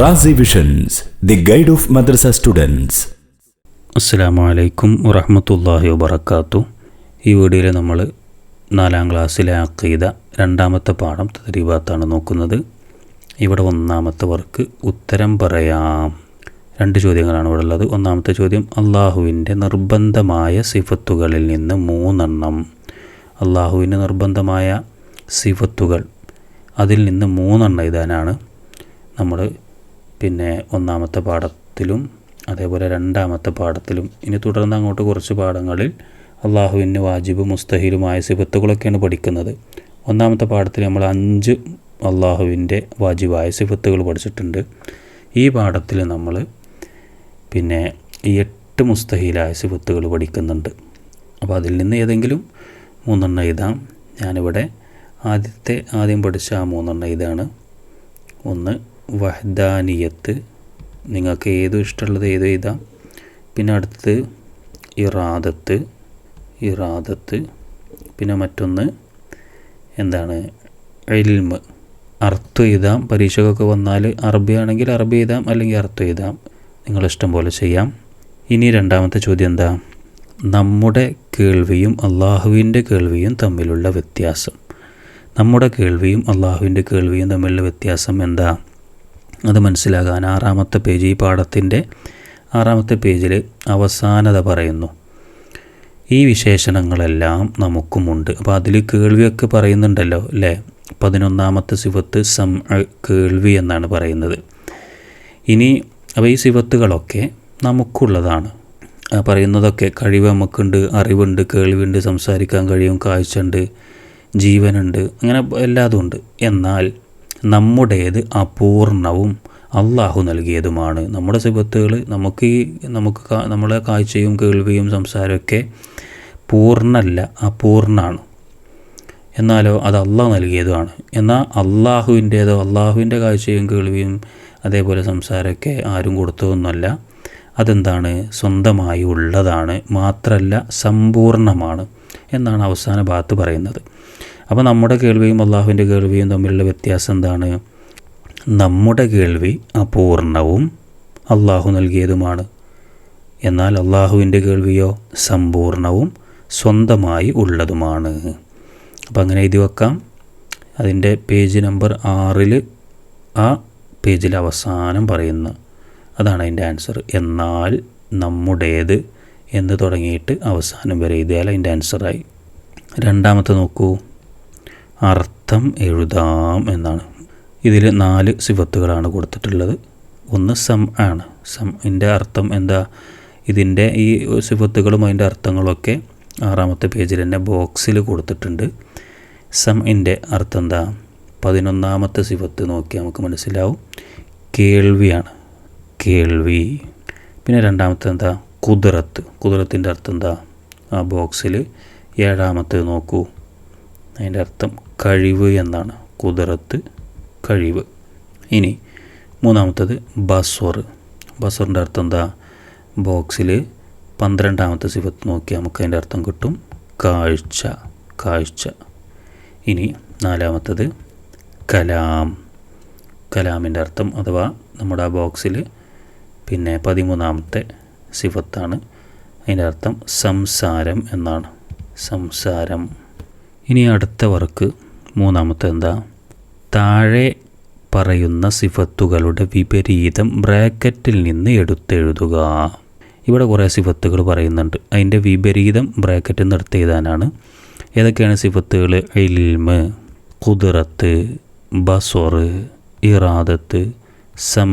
Razi visions the guide of madrasa students അസ്സാം വലൈക്കും വറഹമത്തല്ലാഹി വബർക്കാത്തു ഈ വീഡിയോയിൽ നമ്മൾ നാലാം ക്ലാസ്സിലെ അക്കീത രണ്ടാമത്തെ പാഠം തദ്രീബാത്താണ് നോക്കുന്നത്. ഇവിടെ ഒന്നാമത്തെ വർക്ക് ഉത്തരം പറയാം. രണ്ട് ചോദ്യങ്ങളാണ് ഇവിടെ ഉള്ളത്. ഒന്നാമത്തെ ചോദ്യം അള്ളാഹുവിന്റെ നിർബന്ധമായ സിഫത്തുകളിൽ നിന്ന് മൂന്നെണ്ണം. അള്ളാഹുവിന്റെ നിർബന്ധമായ സിഫത്തുകൾ. അതിൽ നിന്ന് മൂന്നെണ്ണം എഴുതാനാണ് നമ്മൾ പിന്നെ ഒന്നാമത്തെ പാഠത്തിലും അതേപോലെ രണ്ടാമത്തെ പാഠത്തിലും ഇനി തുടർന്ന് അങ്ങോട്ട് കുറച്ച് പാഠങ്ങളിൽ അള്ളാഹുവിന് വാജിബ് മുസ്തഹിലുമായ സിഫത്തുകളൊക്കെയാണ് പഠിക്കുന്നത്. ഒന്നാമത്തെ പാഠത്തിൽ നമ്മൾ അഞ്ച് അള്ളാഹുവിന്റെ വാജിബായ സിഫത്തുകൾ പഠിച്ചിട്ടുണ്ട്. ഈ പാഠത്തിൽ നമ്മൾ പിന്നെ എട്ട് മുസ്തഹിലായ സിഫത്തുകൾ പഠിക്കുന്നുണ്ട്. അപ്പോൾ അതിൽ നിന്ന് ഏതെങ്കിലും മൂന്നെണ്ണം എഴുതാം. ഞാനിവിടെ ആദ്യത്തെ ആദ്യം പഠിച്ച ആ മൂന്നെണ്ണം ഇതാണ്. ഒന്ന് വഹദാനിയത്ത്. നിങ്ങൾക്ക് ഏതും ഇഷ്ടമുള്ളത് ഏതും എഴുതാം. പിന്നെ അടുത്തത് ഇറാദത്ത്. ഇറാദത്ത്. പിന്നെ മറ്റൊന്ന് എന്താണ്? എൽമ് അർത്ഥം എഴുതാം. പരീക്ഷകൊക്കെ വന്നാൽ അറബി ആണെങ്കിൽ അറബി എഴുതാം അല്ലെങ്കിൽ അർത്ഥം എഴുതാം. നിങ്ങളിഷ്ടം പോലെ ചെയ്യാം. ഇനി രണ്ടാമത്തെ ചോദ്യം എന്താ? നമ്മുടെ കേൾവിയും അള്ളാഹുവിന്റെ കേൾവിയും തമ്മിലുള്ള വ്യത്യാസം. നമ്മുടെ കേൾവിയും അള്ളാഹുവിന്റെ കേൾവിയും തമ്മിലുള്ള വ്യത്യാസം എന്താ? അത് മനസ്സിലാകാൻ ആറാമത്തെ പേജ് ഈ പാഠത്തിന്റെ ആറാമത്തെ പേജിൽ അവസാനത പറയുന്നു. ഈ വിശേഷണങ്ങളെല്ലാം നമുക്കുമുണ്ട്. അപ്പോൾ അതിൽ കേൾവിയൊക്കെ പറയുന്നുണ്ടല്ലോ അല്ലേ? പതിനൊന്നാമത്തെ സിഫത്ത് സം കേൾവി എന്നാണ് പറയുന്നത്. ഇനി അപ്പോൾ ഈ സിഫത്തുകളൊക്കെ നമുക്കുള്ളതാണ്. പറയുന്നതൊക്കെ കഴിവ് നമുക്കുണ്ട് അറിവുണ്ട് കേൾവിയുണ്ട് സംസാരിക്കാൻ കഴിയും കാഴ്ചയുണ്ട് ജീവനുണ്ട് അങ്ങനെ എല്ലാതും ഉണ്ട് എന്നാൽ നമ്മുടേത് അപൂർണവും അള്ളാഹു നൽകിയതുമാണ്. നമ്മുടെ സിബത്തുകൾ നമുക്ക് ഈ നമുക്ക് നമ്മുടെ കാഴ്ചയും കേൾവിയും സംസാരമൊക്കെ പൂർണല്ല അപൂർണമാണ് എന്നാലോ അത് അള്ളാഹ് നൽകിയതുമാണ്. എന്നാൽ അള്ളാഹുവിന്റേതോ അള്ളാഹുവിന്റെ കാഴ്ചയും കേൾവിയും അതേപോലെ സംസാരമൊക്കെ ആരും കൊടുത്തതൊന്നുമല്ല. അതെന്താണ്? സ്വന്തമായി ഉള്ളതാണ്. മാത്രമല്ല സമ്പൂർണമാണ് എന്നാണ് അവസാന ഭാഗത്ത് പറയുന്നത്. അപ്പോൾ നമ്മുടെ കേൾവിയും അള്ളാഹുവിന്റെ കേൾവിയും തമ്മിലുള്ള വ്യത്യാസം എന്താണ്? നമ്മുടെ കേൾവി അപൂർണവും അള്ളാഹു നൽകിയതുമാണ്. എന്നാൽ അള്ളാഹുവിന്റെ കേൾവിയോ സമ്പൂർണവും സ്വന്തമായി ഉള്ളതുമാണ്. അപ്പോൾ അങ്ങനെ എഴുതി വെക്കാം. അതിന്റെ പേജ് നമ്പർ ആറിൽ ആ പേജിൽ അവസാനം പറയുന്ന. അതാണ് അതിന്റെ ആൻസർ. എന്നാൽ നമ്മുടേത് എന്ന് തുടങ്ങിയിട്ട് അവസാനം വരെ എഴുതിയാൽ അതിന്റെ ആൻസറായി. രണ്ടാമത്തെ നോക്കൂ. അർത്ഥം എഴുതാം എന്നാണ്. ഇതിൽ നാല് സിഫത്തുകളാണ് കൊടുത്തിട്ടുള്ളത്. ഒന്ന് സം ആണ്. സം ഇതിന്റെ അർത്ഥം എന്താ? ഇതിന്റെ ഈ സിഫത്തുകളും അതിന്റെ അർത്ഥങ്ങളൊക്കെ ആറാമത്തെ പേജിൽ തന്നെ ബോക്സിൽ കൊടുത്തിട്ടുണ്ട്. സം ഇന്റെ അർത്ഥം എന്താ? പതിനൊന്നാമത്തെ സിഫത്ത് നോക്കിയാൽ നമുക്ക് മനസ്സിലാവും. കേൾവിയാണ്. കേൾവി. പിന്നെ രണ്ടാമത്തെ എന്താ? കുതിരത്ത്. കുതിരത്തിന്റെ അർത്ഥം എന്താ? ആ ബോക്സിൽ ഏഴാമത്തെ നോക്കൂ. അതിന്റെ അർത്ഥം കഴിവ് എന്നാണ്. കുതിരത്ത് കഴിവ്. ഇനി മൂന്നാമത്തത് ബസ്വർ. ബസ്വറിന്റെ അർത്ഥം എന്താ? ബോക്സിൽ പന്ത്രണ്ടാമത്തെ സിഫത്ത് നോക്കി നമുക്ക് അതിന്റെ അർത്ഥം കിട്ടും കാഴ്ച കാഴ്ച. ഇനി നാലാമത്തത് കലാം. കലാമിന്റെ അർത്ഥം അഥവാ നമ്മുടെ ആ ബോക്സിൽ പിന്നെ പതിമൂന്നാമത്തെ സിഫത്താണ് അതിന്റെ അർത്ഥം സംസാരം എന്നാണ്. സംസാരം. ഇനി അടുത്ത വർക്ക് മൂന്നാമത്തെ എന്താ താഴെ പറയുന്ന സിഫത്തുകളുടെ വിപരീതം ബ്രാക്കറ്റിൽ നിന്ന് എടുത്തെഴുതുക. ഇവിടെ കുറേ സിഫത്തുകൾ പറയുന്നുണ്ട്. അതിന്റെ വിപരീതം ബ്രാക്കറ്റിൽ നിന്ന് എടുത്ത് എഴുതാനാണ് ഏതൊക്കെയാണ് സിഫത്തുകൾ? ഇൽമ് കുതിറത്ത് ബസോർ ഇറാദത്ത് സം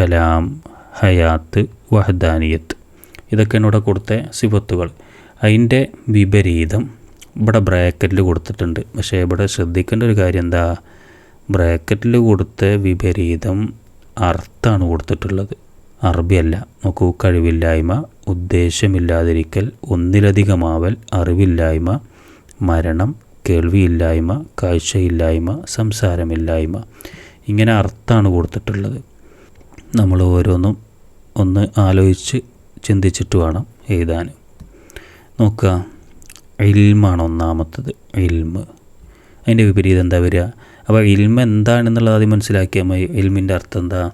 കലാം ഹയാത്ത് വഹദാനിയത്ത്. ഇതൊക്കെയാണ് ഇവിടെ കൊടുത്ത സിഫത്തുകൾ. അതിന്റെ വിപരീതം ഇവിടെ ബ്രാക്കറ്റിൽ കൊടുത്തിട്ടുണ്ട്. പക്ഷേ ഇവിടെ ശ്രദ്ധിക്കേണ്ട ഒരു കാര്യം എന്താ? ബ്രാക്കറ്റിൽ കൊടുത്ത വിപരീതം അർത്ഥമാണ് കൊടുത്തിട്ടുള്ളത്. അറബിയല്ല. നോക്കൂ കഴിവില്ലായ്മ ഉദ്ദേശമില്ലാതിരിക്കൽ ഒന്നിലധികമാവൽ അറിവില്ലായ്മ മരണം കേൾവിയില്ലായ്മ കാഴ്ചയില്ലായ്മ സംസാരമില്ലായ്മ. ഇങ്ങനെ അർത്ഥമാണ് കൊടുത്തിട്ടുള്ളത്. നമ്മൾ ഓരോന്നും ഒന്ന് ആലോചിച്ച് ചിന്തിച്ചിട്ട് വേണം എഴുതാൻ. നോക്കുക. ഇൽമാണ് ഒന്നാമത്തത് ഇൽമ് അതിന്റെ വിപരീതം എന്താ വരിക? അപ്പോൾ ഇൽമ എന്താണെന്നുള്ളത് ആദ്യം മനസ്സിലാക്കിയാൽ മതി. ഇൽമിന്റെ അർത്ഥം എന്താ?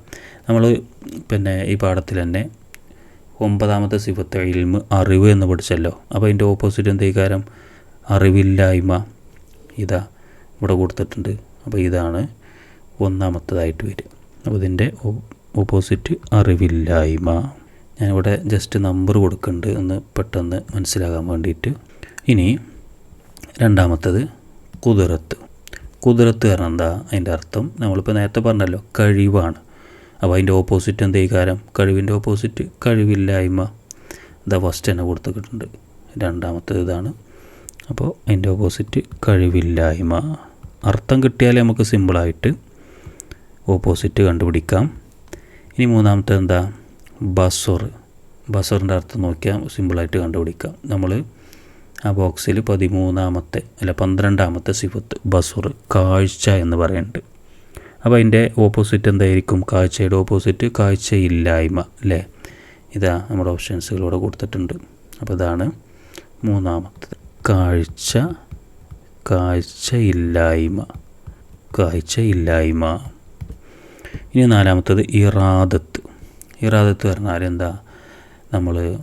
നമ്മൾ പിന്നെ ഈ പാഠത്തിൽ തന്നെ ഒമ്പതാമത്തെ സിഫത്ത് ഇൽമ് അറിവ് എന്ന് പഠിച്ചല്ലോ. അപ്പോൾ അതിന്റെ ഓപ്പോസിറ്റ് എന്തേക്കാരം അറിവില്ലായ്മ. ഇതാ ഇവിടെ കൊടുത്തിട്ടുണ്ട്. അപ്പോൾ ഇതാണ് ഒന്നാമത്തതായിട്ട് വരിക. അപ്പോൾ ഇതിന്റെ ഓപ്പോസിറ്റ് അറിവില്ലായ്മ. ഞാനിവിടെ ജസ്റ്റ് നമ്പർ കൊടുക്കുന്നുണ്ട്. ഒന്ന് പെട്ടെന്ന് മനസ്സിലാകാൻ വേണ്ടിയിട്ട് ഇനി രണ്ടാമത്തത് കുതിരത്ത്. കുതിരത്ത് കാരണം എന്താ? അതിന്റെ അർത്ഥം നമ്മളിപ്പോൾ നേരത്തെ പറഞ്ഞല്ലോ കഴിവാണ്. അപ്പോൾ അതിന്റെ ഓപ്പോസിറ്റ് എന്ത് കാരം കഴിവിന്റെ ഓപ്പോസിറ്റ് കഴിവില്ലായ്മ. ഇതാ ഫസ്റ്റ് തന്നെ കൊടുത്തിട്ടുണ്ട്. രണ്ടാമത്തത് ഇതാണ്. അപ്പോൾ അതിന്റെ ഓപ്പോസിറ്റ് കഴിവില്ലായ്മ. അർത്ഥം കിട്ടിയാലേ നമുക്ക് സിമ്പിളായിട്ട് ഓപ്പോസിറ്റ് കണ്ടുപിടിക്കാം. ഇനി മൂന്നാമത്തെ എന്താ? ബസർ. ബസറിന്റെ അർത്ഥം നോക്കിയാൽ സിമ്പിളായിട്ട് കണ്ടുപിടിക്കാം. നമ്മൾ ആ ബോക്സിൽ പതിമൂന്നാമത്തെ അല്ല പന്ത്രണ്ടാമത്തെ സിഫത്ത് ബസുർ കാഴ്ച എന്ന് പറയുന്നുണ്ട്. അപ്പോൾ അതിന്റെ ഓപ്പോസിറ്റ് എന്തായിരിക്കും? കാഴ്ചയുടെ ഓപ്പോസിറ്റ് കാഴ്ചയില്ലായ്മ അല്ലേ? ഇതാ നമ്മുടെ ഓപ്ഷൻസുകളോട് കൊടുത്തിട്ടുണ്ട്. അപ്പോൾ ഇതാണ് മൂന്നാമത്തത്. കാഴ്ച കാഴ്ചയില്ലായ്മ കാഴ്ചയില്ലായ്മ. ഇനി നാലാമത്തത് ഇറാദത്ത്. ഇറാദത്ത് പറഞ്ഞാൽ എന്താ? നമ്മൾ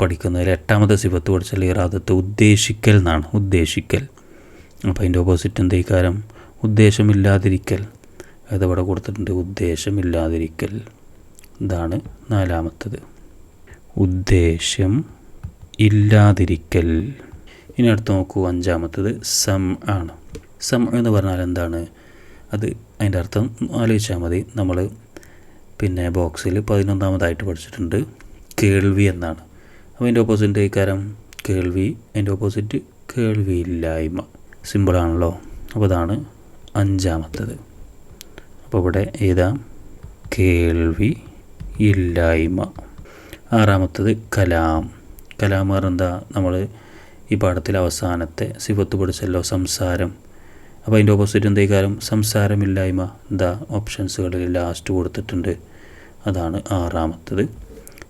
പഠിക്കുന്നതിൽ എട്ടാമത്തെ സിഫത്ത് പഠിച്ചാൽ ഇറാദത്ത് ഉദ്ദേശിക്കൽ എന്നാണ് ഉദ്ദേശിക്കൽ. അപ്പോൾ അതിന്റെ ഓപ്പോസിറ്റ് എന്തേക്കാരം ഉദ്ദേശമില്ലാതിരിക്കൽ. അത് അതവിടെ കൊടുത്തിട്ടുണ്ട് ഉദ്ദേശമില്ലാതിരിക്കൽ. ഇതാണ് നാലാമത്തത്. ഉദ്ദേശം ഇല്ലാതിരിക്കൽ. ഇനി അടുത്ത് നോക്കൂ അഞ്ചാമത്തത് സം ആണ്. സം എന്ന് പറഞ്ഞാൽ എന്താണ്? അത് അതിന്റെ അർത്ഥം ആലോചിച്ചാൽ മതി. നമ്മൾ പിന്നെ ബോക്സിൽ പതിനൊന്നാമതായിട്ട് പഠിച്ചിട്ടുണ്ട് കേൾവി എന്നാണ്. അപ്പോൾ അതിന്റെ ഓപ്പോസിറ്റ് ഇക്കാരം കേൾവി അതിന്റെ ഓപ്പോസിറ്റ് കേൾവിയില്ലായ്മ. സിമ്പിളാണല്ലോ അപ്പോൾ അതാണ് അഞ്ചാമത്തത്. അപ്പോൾ ഇവിടെ ഏതാ? കേൾവി ഇല്ലായ്മ. ആറാമത്തത് കലാം. കലാം എന്താ? നമ്മൾ ഈ പാഠത്തിൽ അവസാനത്തെ സിഫത്ത് പഠിച്ചല്ലോ സംസാരം. അപ്പോൾ അതിന്റെ ഓപ്പോസിറ്റ് എന്തേക്കാരം സംസാരമില്ലായ്മ. എന്താ? ഓപ്ഷൻസുകളിൽ ലാസ്റ്റ് കൊടുത്തിട്ടുണ്ട്. അതാണ് ആറാമത്തത്.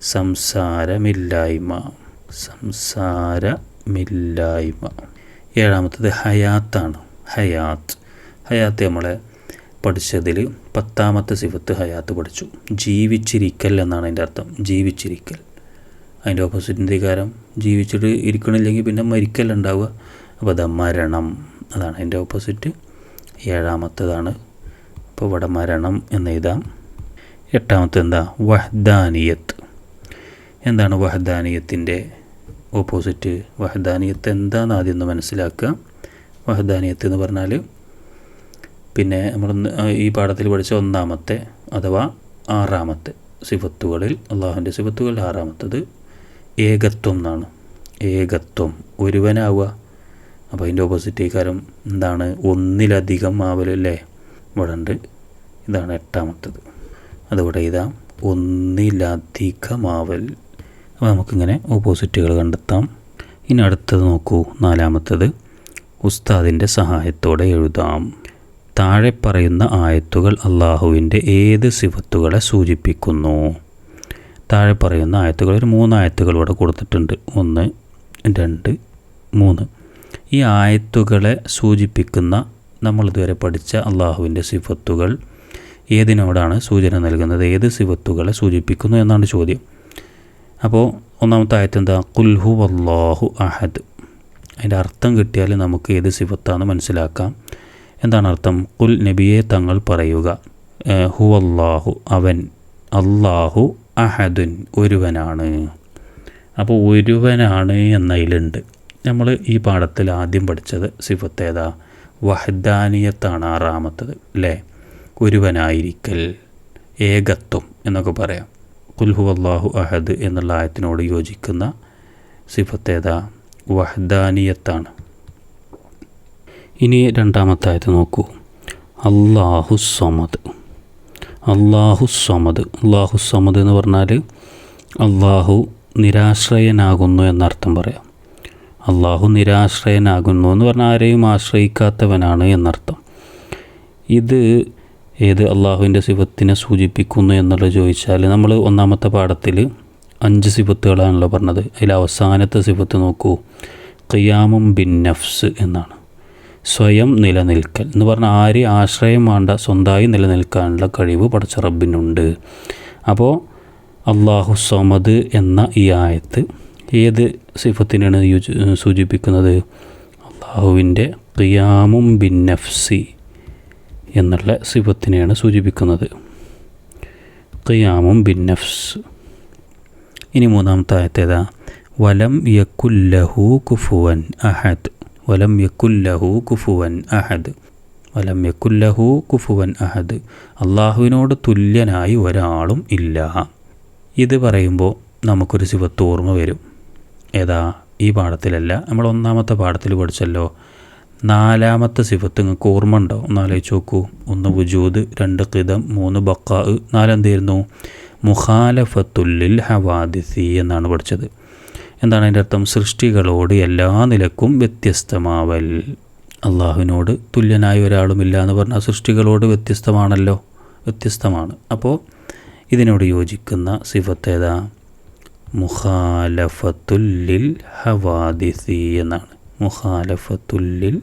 സംസാരമില്ലായ്മ. സംസാരമില്ലായ്മ. ഏഴാമത്തത് ഹയാത്താണ്. ഹയാത്ത്. ഹയാത്ത് നമ്മളെ പഠിച്ചതിൽ പത്താമത്തെ സിഫത്ത് ഹയാത്ത് പഠിച്ചു. ജീവിച്ചിരിക്കൽ എന്നാണ് അതിന്റെ അർത്ഥം. ജീവിച്ചിരിക്കൽ. അതിന്റെ ഓപ്പോസിറ്റിന്റെ കാരം ജീവിച്ചിട്ട് ഇരിക്കണില്ലെങ്കിൽ പിന്നെ മരിക്കൽ ഉണ്ടാവുക. അപ്പോൾ അതാ മരണം. അതാണ് അതിന്റെ ഓപ്പോസിറ്റ് ഏഴാമത്തതാണ്. അപ്പോൾ ഇവിടെ മരണം എന്ന് എഴുതാം. എട്ടാമത്തെ എന്താ വഹ്ദാനിയത്ത്. എന്താണ് വഹദാനിയത്തിന്റെ ഓപ്പോസിറ്റ്? വഹദാനിയത്ത് എന്താണെന്ന് ആദ്യം ഒന്ന് മനസ്സിലാക്കുക. വഹദാനിയത്ത് എന്ന് പറഞ്ഞാൽ പിന്നെ നമ്മൾ ഈ പാഠത്തിൽ പഠിച്ച ഒന്നാമത്തെ അഥവാ ആറാമത്തെ സിഫത്തുകളിൽ അള്ളാഹുവിന്റെ സിഫത്തുകളിൽ ആറാമത്തത് ഏകത്വം എന്നാണ്. ഏകത്വം ഒരുവനാവുക. അപ്പോൾ അതിന്റെ ഓപ്പോസിറ്റ് കാരം എന്താണ്? ഒന്നിലധികം ആവലല്ലേ ഇവിടെ ഉണ്ട് ഇതാണ് എട്ടാമത്തത്. അതിവിടെ ഇതാ ഒന്നിലധികമാവൽ. അപ്പോൾ നമുക്കിങ്ങനെ ഓപ്പോസിറ്റുകൾ കണ്ടെത്താം. ഇനി അടുത്തത് നോക്കൂ. നാലാമത്തത് ഉസ്താദിന്റെ സഹായത്തോടെ എഴുതാം. താഴെ പറയുന്ന ആയത്തുകൾ അള്ളാഹുവിന്റെ ഏത് സിഫത്തുകളെ സൂചിപ്പിക്കുന്നു? താഴെ പറയുന്ന ആയത്തുകൾ ഒരു മൂന്ന് ആയത്തുകൾ ഇവിടെ കൊടുത്തിട്ടുണ്ട്. ഒന്ന് രണ്ട് മൂന്ന്. ഈ ആയത്തുകളെ സൂചിപ്പിക്കുന്ന നമ്മൾ ഇതുവരെ പഠിച്ച അള്ളാഹുവിന്റെ സിഫത്തുകൾ ഏതിനോടാണ് സൂചന നൽകുന്നത്? ഏത് സിഫത്തുകളെ സൂചിപ്പിക്കുന്നു എന്നാണ് ചോദ്യം. അപ്പോൾ ഒന്നാമത്തെ ആയത്ത് എന്താ? കുൽഹു വല്ലാഹു അഹദ്. അതിന്റെ അർത്ഥം കിട്ടിയാൽ നമുക്ക് ഏത് സിഫത്താണെന്ന് മനസ്സിലാക്കാം. എന്താണ് അർത്ഥം? കുൽ നബിയെ തങ്ങൾ പറയുക. ഹു അല്ലാഹു അവൻ. അല്ലാഹു അഹദുൻ ഒരുവനാണ്. അപ്പോൾ ഒരുവനാണ് എന്നതിലുണ്ട് നമ്മൾ ഈ പാഠത്തിൽ ആദ്യം പഠിച്ചത് സിഫത്ത് ഏതാ? വഹദാനിയത്താണ് ആറാമത്തത് അല്ലേ ഒരുവനായിരിക്കൽ ഏകത്വം എന്നൊക്കെ പറയാം. കുൽഹു അള്ളാഹു അഹദ് എന്നുള്ള ആയത്തിനോട് യോജിക്കുന്ന സിഫത്തേത വഹദാനിയത്താണ്. ഇനി രണ്ടാമത്തെ ആയത്ത് നോക്കൂ. അള്ളാഹു സമദ് അള്ളാഹു സമദ് അള്ളാഹു സമദ് എന്ന് പറഞ്ഞാൽ അള്ളാഹു നിരാശ്രയനാകുന്നു എന്നർത്ഥം പറയാം. അള്ളാഹു നിരാശ്രയനാകുന്നു എന്ന് പറഞ്ഞാൽ ആരെയും ആശ്രയിക്കാത്തവനാണ് എന്നർത്ഥം. ഇത് ഏത് അള്ളാഹുവിന്റെ സിഫത്തിനെ സൂചിപ്പിക്കുന്നു എന്നുള്ളത് ചോദിച്ചാൽ നമ്മൾ ഒന്നാമത്തെ പാഠത്തിൽ അഞ്ച് സിഫത്തുകളാണല്ലോ പറഞ്ഞത്. അതിൽ അവസാനത്തെ സിഫത്ത് നോക്കൂ. ഖിയാമും ബിൻ നഫ്സ് എന്നാണ്. സ്വയം നിലനിൽക്കൽ എന്ന് പറഞ്ഞാൽ ആര് ആശ്രയം വേണ്ട സ്വന്തമായി നിലനിൽക്കാനുള്ള കഴിവ് പടച്ച റബ്ബിനുണ്ട്. അപ്പോൾ അള്ളാഹു സമദ് എന്ന ഈ ആയത്ത് ഏത് സിഫത്തിനാണ് സൂചിപ്പിക്കുന്നത്? അള്ളാഹുവിന്റെ ഖിയാമും ബിൻ നഫ്സി എന്നുള്ള സിഫത്തിനെയാണ് സൂചിപ്പിക്കുന്നത്. ഖിയാമും ബിൻ നഫ്സ് ഇനി മൂന്നാമത്തെ ആയത്തേതാ വലം യക്കുല്ലഹു കുഫുവൻ അഹദ്. വലം യക്കുല്ലഹു കുഫുവൻ അഹദ്. വലം യക്കുല്ലഹു കുഫുവൻ അഹദ്. അള്ളാഹുവിനോട് തുല്യനായി ഒരാളും ഇല്ല. ഇത് പറയുമ്പോൾ നമുക്കൊരു സിവത്ത് ഓർമ്മ വരും. ഏതാ? ഈ പാഠത്തിലല്ല. നമ്മൾ ഒന്നാമത്തെ പാഠത്തിൽ പഠിച്ചല്ലോ. നാലാമത്തെ സിഫത്ത് നിങ്ങൾക്ക് ഓർമ്മ ഉണ്ടാവും. ഒന്നാലോചിച്ച് നോക്കൂ. ഒന്ന് വുജൂദ് രണ്ട് കിതം മൂന്ന് ബക്കാ നാലെന്തായിരുന്നു? മുഖാലഫത്തുല്ലിൽ ഹവാദിസി എന്നാണ് പഠിച്ചത്. എന്താണ് അതിന്റെ അർത്ഥം? സൃഷ്ടികളോട് എല്ലാ നിലക്കും വ്യത്യസ്തമാവൽ. അള്ളാഹുവിനോട് തുല്യനായ ഒരാളുമില്ല എന്ന് പറഞ്ഞാൽ സൃഷ്ടികളോട് വ്യത്യസ്തമാണല്ലോ. വ്യത്യസ്തമാണ്. അപ്പോൾ ഇതിനോട് യോജിക്കുന്ന സിഫത്ത് ഏതാ? മുഖാലഫത്തുല്ലിൽ ഹവാദിസി എന്നാണ്. മുഖാലഫത്തുല്ലിൽ